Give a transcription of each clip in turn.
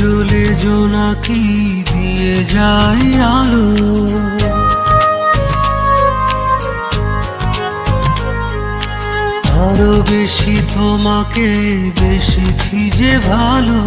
জ্বলে জোনাকি দিয়ে যায় আলো। আরও বেশি তোমাকে বেশি যে ভালো।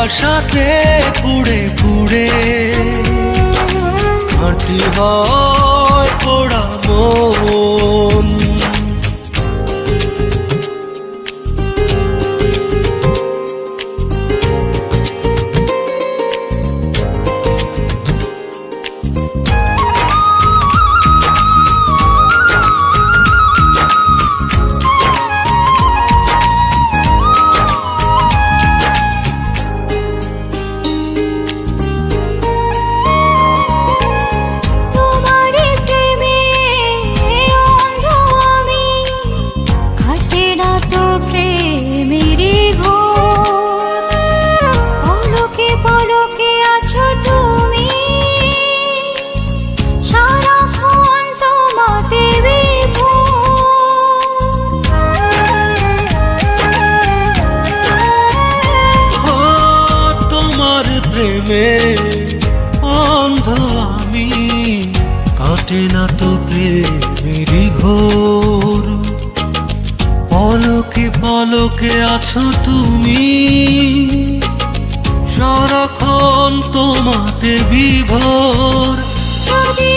ভালোবাসাতে পুড়ে পুড়ে হাঁটি হয় পোড়া মন। প্রেমে অন্ধ আমি কাটে না তো প্রেমেরই ঘোর। পলকে পলকে আছো তুমি, সারাক্ষণ তোমাতে বিভোর। যদি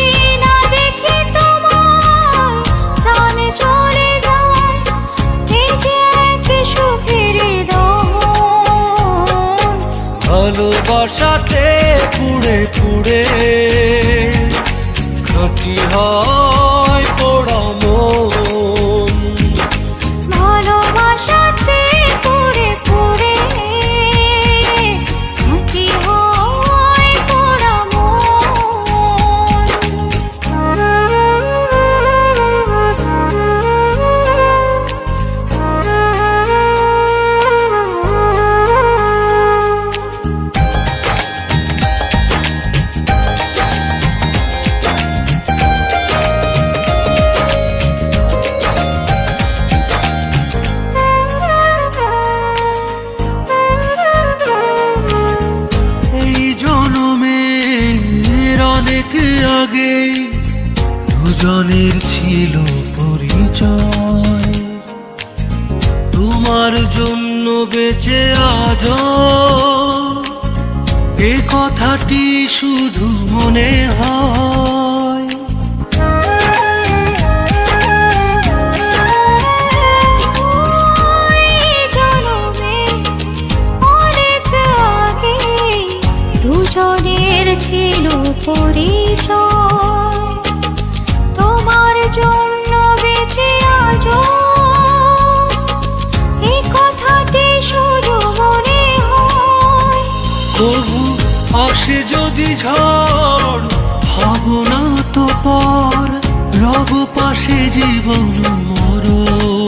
ভালোবাসাতে পুড়ে পুড়ে খাটি হয় আগে দুজনের ছিল পরিচয়। তোমার জন্য বেঁচে আজ। এ কথাটি শুধু মনে হয়। ছিল পরিচয়। তোমার জন্য আসে যদি ঝড় হব না তো পর রব পাশে জীবন মরণ।